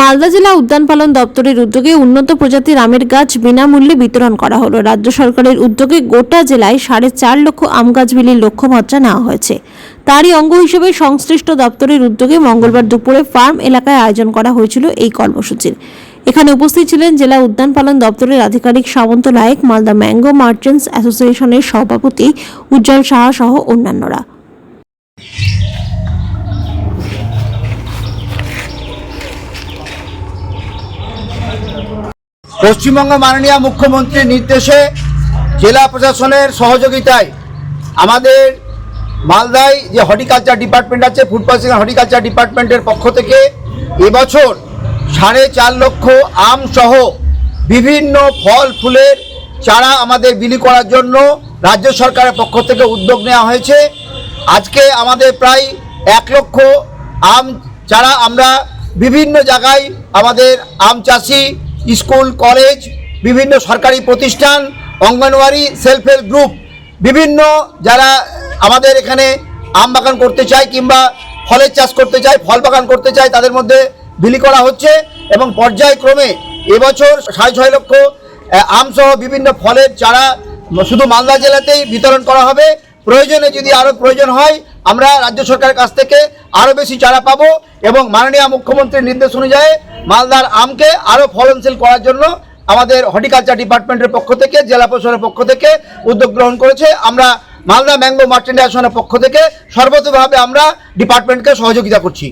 মালদা জেলা উদ্যান পালন দপ্তরের উদ্যোগে উন্নত প্রজাতির আমের গাছ বিনামূল্যে বিতরণ করা হলো। রাজ্য সরকারের উদ্যোগে গোটা জেলায় সাড়ে চার লক্ষ আম গাছ বিলির লক্ষ্যমাত্রা নেওয়া হয়েছে। তারই অঙ্গ হিসেবে সংশ্লিষ্ট দপ্তরের উদ্যোগে মঙ্গলবার দুপুরে ফার্ম এলাকায় আয়োজন করা হয়েছিল এই কর্মসূচির। এখানে উপস্থিত ছিলেন জেলা উদ্যান পালন দপ্তরের আধিকারিক সামন্ত নায়ক, মালদা ম্যাঙ্গো মার্চেন্টস অ্যাসোসিয়েশনের সভাপতি উজ্জ্বল সাহা সহ অন্যান্যরা। পশ্চিমবঙ্গ মাননীয় মুখ্যমন্ত্রীর নির্দেশে জেলা প্রশাসনের সহযোগিতায় আমাদের মালদায় যে হর্টিকালচার ডিপার্টমেন্ট আছে, ফুড প্রসেসিং হর্টিকালচার ডিপার্টমেন্টের পক্ষ থেকে এবছর সাড়ে চার লক্ষ আম সহ বিভিন্ন ফল, ফুলের চারা আমাদের বিলি করার জন্য রাজ্য সরকারের পক্ষ থেকে উদ্যোগ নেওয়া হয়েছে। আজকে আমাদের প্রায় এক লক্ষ আম চারা আমরা বিভিন্ন জায়গায় আমাদের আম চাষি স্কুল, কলেজ, বিভিন্ন সরকারি প্রতিষ্ঠান, অঙ্গনওয়াড়ি সেলফ হেল্প গ্রুপ, বিভিন্ন যারা আমাদের এখানে আম বাগান করতে চায় কিংবা ফলের চাষ করতে চায়, ফল বাগান করতে চায়, তাদের মধ্যে বিলি করা হচ্ছে এবং পর্যায়ক্রমে এবছর সাড়ে ছয় লক্ষ আম সহ বিভিন্ন ফলের চারা শুধু মালদা জেলাতেই বিতরণ করা হবে। প্রয়োজনে যদি আরও প্রয়োজন হয়, আমরা রাজ্য সরকারের কাছ থেকে আরও বেশি চারা পাবো এবং মাননীয় মুখ্যমন্ত্রীর নির্দেশ অনুযায়ী মালদার আমকে আরও ফলনশীল করার জন্য আমাদের হর্টিকালচার ডিপার্টমেন্টের পক্ষ থেকে, জেলা প্রশাসনের পক্ষ থেকে উদ্যোগ গ্রহণ করেছে। আমরা মালদা ম্যাঙ্গো মার্চেন্ডাইজেশনের পক্ষ থেকে সর্বতভাবে আমরা ডিপার্টমেন্টকে সহযোগিতা করছি।